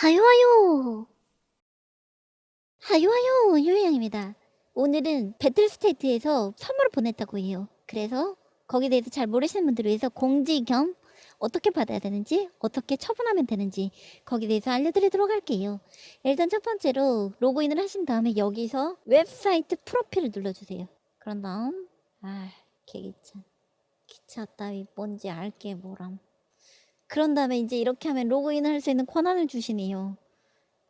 하요하요. 하요하요 요요양입니다. 오늘은 배틀스테이트에서 선물을 보냈다고 해요. 그래서 거기에 대해서 잘 모르시는 분들을 위해서 공지 겸 어떻게 받아야 되는지 어떻게 처분하면 되는지 거기에 대해서 알려드리도록 할게요. 일단 첫 번째로 로그인을 하신 다음에 여기서 웹사이트 프로필을 눌러주세요. 그런 다음 아 개기차 기차 따위 뭔지 알게 뭐람 그런 다음에 이제 이렇게 하면 로그인을 할 수 있는 권한을 주시네요.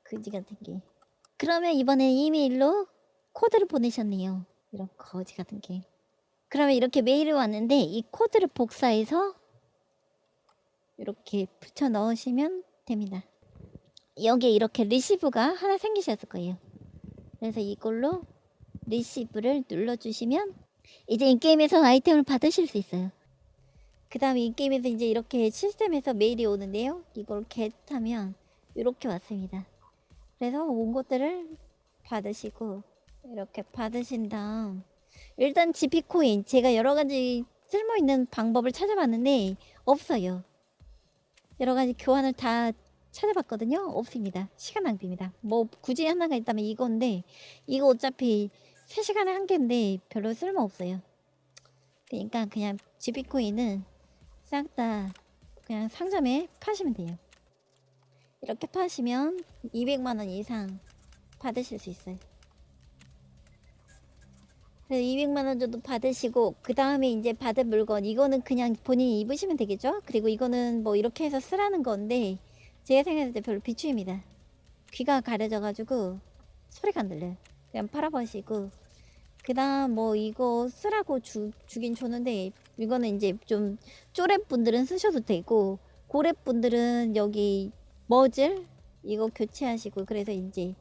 그지 같은 게. 그러면 이번에 이메일로 코드를 보내셨네요. 이런 거지 같은 게. 그러면 이렇게 메일이 왔는데 이 코드를 복사해서 이렇게 붙여 넣으시면 됩니다. 여기에 이렇게 리시브가 하나 생기셨을 거예요. 그래서 이걸로 리시브를 눌러주시면 이제 인게임에서 아이템을 받으실 수 있어요. 그 다음에 이 게임에서 이제 이렇게 시스템에서 메일이 오는데요. 이걸 겟하면 이렇게 왔습니다. 그래서 온 것들을 받으시고 이렇게 받으신 다음 일단 GP코인 제가 여러 가지 쓸모 있는 방법을 찾아봤는데 없어요. 여러 가지 교환을 다 찾아봤거든요. 없습니다. 시간 낭비입니다. 뭐 굳이 하나가 있다면 이건데 이거 어차피 3시간에 한 개인데 별로 쓸모 없어요. 그러니까 그냥 GP코인은 싹 다 그냥 상점에 파시면 돼요. 이렇게 파시면 200만 원 이상 받으실 수 있어요. 그래서 200만 원 정도 받으시고 그 다음에 이제 받은 물건 이거는 그냥 본인이 입으시면 되겠죠. 그리고 이거는 뭐 이렇게 해서 쓰라는 건데 제가 생각했을 때 별로 비추입니다. 귀가 가려져가지고 소리가 안 들려요. 그냥 팔아버시고 그 다음 뭐 이거 쓰라고 주, 주긴 줬는데 이거는 이제 좀 쪼렙 분들은 쓰셔도 되고 고렙 분들은 여기 머즐 이거 교체하시고 그래서 이제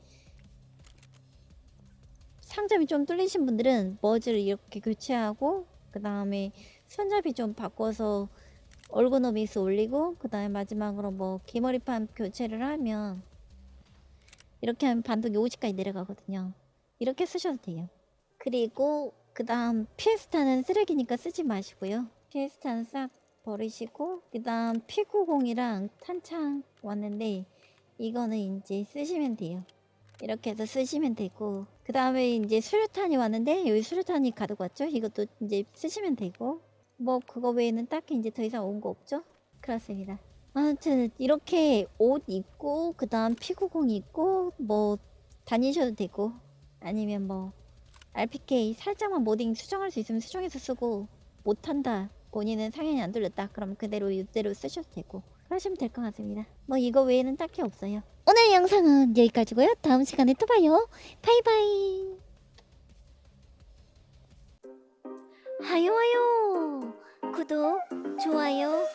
상점이 좀 뚫리신 분들은 머즐 이렇게 교체하고 그 다음에 손잡이 좀 바꿔서 얼고노미스 올리고 그 다음에 마지막으로 뭐 개머리판 교체를 하면 이렇게 하면 반동이 50까지 내려가거든요. 이렇게 쓰셔도 돼요 그리고 그 다음 피에스타는 쓰레기니까 쓰지 마시고요. 피에스타는 싹 버리시고 그 다음 피구공이랑 탄창 왔는데 이거는 이제 쓰시면 돼요. 이렇게 해서 쓰시면 되고 그 다음에 이제 수류탄이 왔는데 여기 수류탄이 가득 왔죠? 이것도 이제 쓰시면 되고 뭐 그거 외에는 딱히 이제 더 이상 온 거 없죠? 그렇습니다. 아무튼 이렇게 옷 입고 그 다음 피구공 입고 뭐 다니셔도 되고 아니면 뭐 RPK 살짝만 모딩 수정할 수 있으면 수정해서 쓰고 못한다. 본인은 상향이 안 돌렸다. 그럼 그대로 이대로 쓰셔도 되고 그러시면 될 것 같습니다. 뭐 이거 외에는 딱히 없어요. 오늘 영상은 여기까지고요. 다음 시간에 또 봐요. 바이바이. 하요하요 구독 좋아요